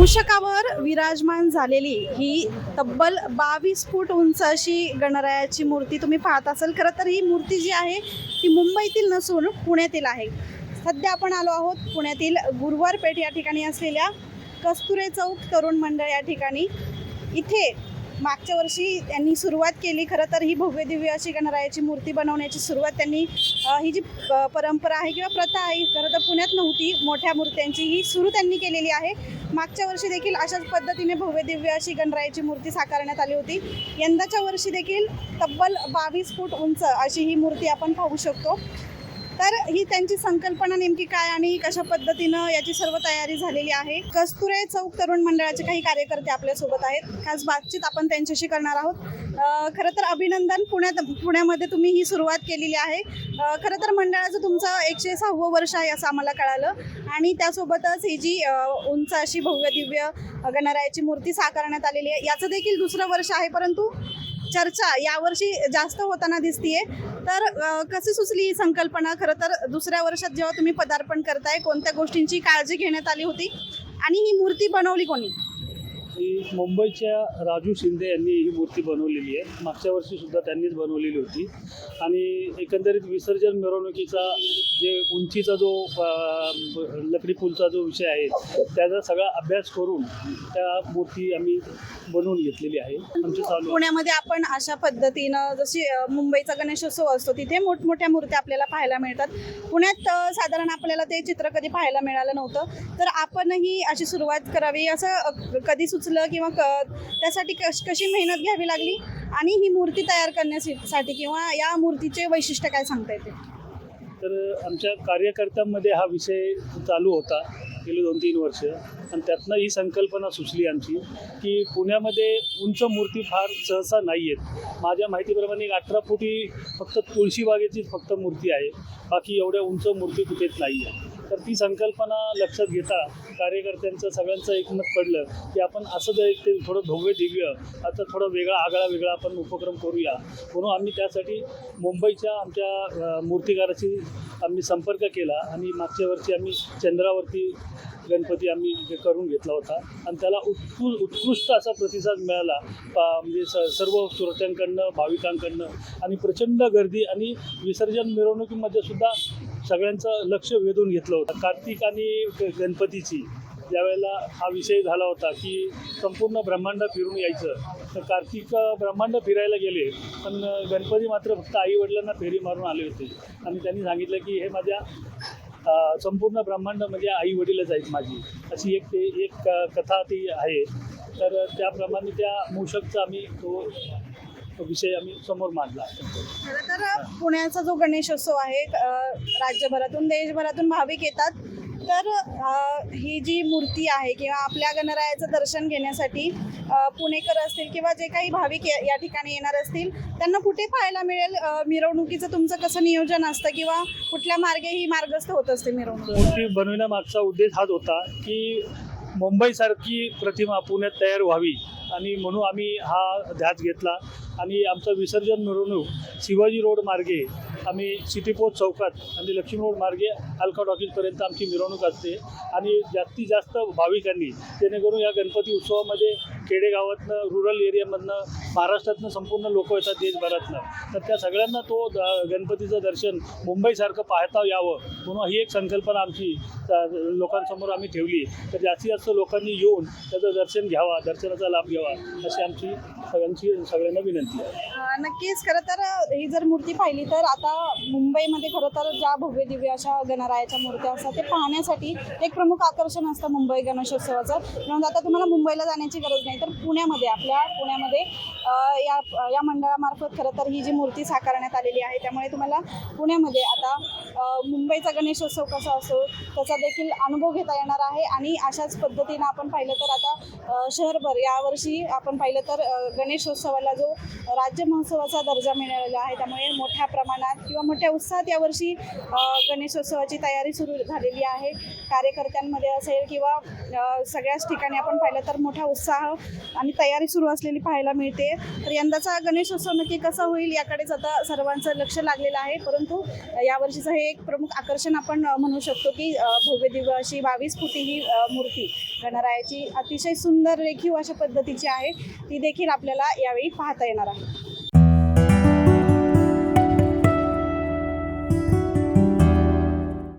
निर्माण झालेली ही तब्बल बावीस फूट उंच अशी गणरायाची मूर्ती तुम्ही पाहत असाल. खरं तर ही मूर्ती जी आहे ती मुंबईतील नसून पुण्यातील आहे. सध्या आपण आलो आहोत पुण्यातील गुरुवार पेठ या ठिकाणी असलेल्या कस्तुरे चौक तरुण मंडळ या ठिकाणी. इथे मागच्या वर्षी त्यांनी सुरुवात केली खरं तर ही भव्य दिव्य अशी गणरायाची मूर्ती बनवण्याची सुरुवात त्यांनी ही जी प- परंपरा आहे किंवा प्रथा आहे खरं तर पुण्यात नव्हती मोठ्या मूर्त्यांची ही सुरू त्यांनी केलेली आहे. मागच्या वर्षी देखील अशाच पद्धतीने भव्य दिव्य अशी गणरायाची मूर्ती साकारण्यात आली होती. यंदाच्या वर्षी देखील तब्बल बावीस फूट उंच अशी ही मूर्ती आपण पाहू शकतो. तर ही त्यांची संकल्पना नेमकी काय आणि कशा पद्धतीनं याची सर्व तयारी झालेली आहे? कस्तुरे चौक तरुण मंडळाचे काही कार्यकर्ते आपल्यासोबत आहेत. खास बातचीत आपण त्यांच्याशी करणार आहोत. खरं तर अभिनंदन पुण्यात पुण्यामध्ये तुम्ही ही सुरुवात केलेली आहे. खरं तर मंडळाचं तुमचं एकशे सहावं वर्ष आहे असं आम्हाला कळालं. आणि त्यासोबतच ही जी उंच अशी भव्य दिव्य गणरायाची मूर्ती साकारण्यात आलेली आहे याचं देखील दुसरं वर्ष आहे परंतु चर्चा यावर्षी जास्त होताना दिसतीये. तर कशी सुचली ही संकल्पना? खरं तर दुसऱ्या वर्षात जेव्हा तुम्ही पदार्पण करताय कोणत्या गोष्टींची काळजी घेण्यात आली होती? आणि ही मूर्ती बनवली कोणी? ही मुंबईच्या राजू शिंदे यांनी ही मूर्ती बनवलेली आहे. मागच्या वर्षीसुद्धा त्यांनीच बनवलेली होती. आणि एकंदरीत विसर्जन मिरवणुकीचा जे उंचीचा जो लकडी पुलचा जो विषय आहे त्याचा सगळा अभ्यास करून त्या मूर्ती आम्ही बनवून घेतलेली आहे. आमचे चालू पुण्यामध्ये आपण अशा पद्धतीनं जशी मुंबईचा गणेशोत्सव असतो तिथे मोठमोठ्या मूर्त्या आपल्याला पाहायला मिळतात. पुण्यात साधारण आपल्याला ते चित्र कधी पाहायला मिळालं नव्हतं. तर आपणही अशी सुरुवात करावी असं कधी कधी सुचलं किंवा क त्यासाठी कश कशी मेहनत घ्यावी लागली आणि ही मूर्ती तयार करण्यासाठी किंवा या मूर्तीचे वैशिष्ट्य काय सांगता येते? तर आमच्या कार्यकर्त्यांमध्ये हा विषय चालू होता गेली दोन तीन वर्ष. आणि त्यातनं ही संकल्पना सुचली आमची की पुण्यामध्ये उंच मूर्ती फार सहसा नाही आहेत. माझ्या माहितीप्रमाणे एक अठरा फुटी फक्त तुळशीबागेचीच फक्त मूर्ती आहे. बाकी एवढ्या उंच मूर्ती कुठेच नाही आहे तर ती संकल्पना लक्षात घेता कार्यकर्त्यांचं सगळ्यांचं एकमत पडलं की आपण असं जर एक ते थोडं भव्य दिव्य आता थोडं वेगळा आगळा वेगळा आपण उपक्रम करूया. म्हणून आम्ही त्यासाठी मुंबईच्या आमच्या मूर्तिकाराशी आम्ही संपर्क केला आणि मागच्या वर्षी आम्ही चंद्रावरती गणपती आम्ही करून घेतला होता. आणि त्याला उत्कृ उत्कृष्ट असा प्रतिसाद मिळाला म्हणजे स सर्व श्रोत्यांकडनं भाविकांकडनं आणि प्रचंड गर्दी आणि विसर्जन मिरवणुकीमध्ये सुद्धा सगळ्यांचं लक्ष वेधून घेतलं होतं. कार्तिक आणि ग- गणपतीची ज्यावेळेला हा विषय झाला होता की संपूर्ण ब्रह्मांड फिरून यायचं. तर कार्तिक ब्रह्मांड फिरायला गेले पण गणपती मात्र फक्त आई वडिलांना फेरी मारून आले होते. आणि त्यांनी सांगितलं की हे माझ्या संपूर्ण ब्रह्मांड म्हणजे आई वडीलच आहेत माझी. अशी एक ते एक कथा ती आहे. तर त्याप्रमाणे त्या मूषकचा आम्ही तो विषय आम्ही समोर मांडला. खरं तर पुण्याचा जो गणेशोत्सव आहे राज्यभरातून देशभरातून भाविक येतात. तर ही जी मूर्ती आहे किंवा आपल्या गणरायाचं दर्शन घेण्यासाठी पुणेकर असतील किंवा जे काही भाविक या ठिकाणी येणार असतील त्यांना कुठे पाहायला मिळेल? मिरवणुकीचं तुमचं कसं नियोजन असतं किंवा कुठल्या मार्गे ही मार्गस्थ होत असते मिरवणूक? मूर्ती बनविण्यामागचा उद्देश हाच होता की मुंबईसारखी प्रतिमा पुण्यात तयार व्हावी आणि म्हणून आम्ही हा ध्यास घेतला. आणि आमचं विसर्जन मिरवणूक शिवाजी रोड मार्गे आम्ही सिटी पोस्ट चौकात आणि लक्ष्मी रोड मार्गे अलका टॉकीजपर्यंत आमची मिरवणूक असते. आणि जास्तीत जास्त भाविकांनी जेणेकरून या गणपती उत्सवामध्ये खेडेगावातनं रुरल एरियामधनं महाराष्ट्रातनं संपूर्ण लोक येतात देशभरातनं. तर त्या सगळ्यांना तो द- गणपतीचं दर्शन मुंबईसारखं पाहता यावं म्हणून ही एक संकल्पना आमची लोकांसमोर आम्ही ठेवली. तर जास्तीत जास्त लोकांनी येऊन त्याचं दर्शन घ्यावा दर्शनाचा लाभ घ्यावा अशी आमची सगळ्यांची सगळ्यांना विनंती आहे. नक्कीच. खरं तर ही जर मूर्ती पाहिली तर आता आता मुंबईमध्ये खरं तर ज्या भव्य दिव्य अशा गणरायाच्या मूर्त्या असतात ते पाहण्यासाठी एक प्रमुख आकर्षण असतं मुंबई गणेशोत्सवाचं. म्हणून आता तुम्हाला मुंबईला जाण्याची गरज नाही तर पुण्यामध्ये आपल्या पुण्यामध्ये या या मंडळामार्फत खरं तर ही जी मूर्ती साकारण्यात आलेली आहे त्यामुळे तुम्हाला पुण्यामध्ये आता मुंबईचा गणेशोत्सव कसा असो त्याचा देखील अनुभव घेता येणार आहे. आणि अशाच पद्धतीनं आपण पाहिलं तर आता शहरभर यावर्षी आपण पाहिलं तर गणेशोत्सवाला जो राज्य महोत्सवाचा दर्जा मिळालेला आहे त्यामुळे मोठ्या प्रमाणात किंवा मोठ्या उत्साहात यावर्षी गणेशोत्सवाची तयारी सुरू झालेली आहे. कार्यकर्त्यांमध्ये असेल किंवा सगळ्याच ठिकाणी आपण पाहिलं तर मोठा उत्साह आणि तयारी सुरू असलेली पाहायला मिळते. तर यंदाचा गणेशोत्सव नक्की कसा होईल याकडेच आता सर्वांचं लक्ष लागलेलं आहे. परंतु यावर्षीचं हे एक प्रमुख आकर्षण आपण म्हणू शकतो की भव्य दिव्य अशी बावीस फुटी ही मूर्ती गणरायाची अतिशय सुंदर रेखीव अशा पद्धतीची आहे. ती देखील आपल्याला यावेळी पाहता येणार आहे.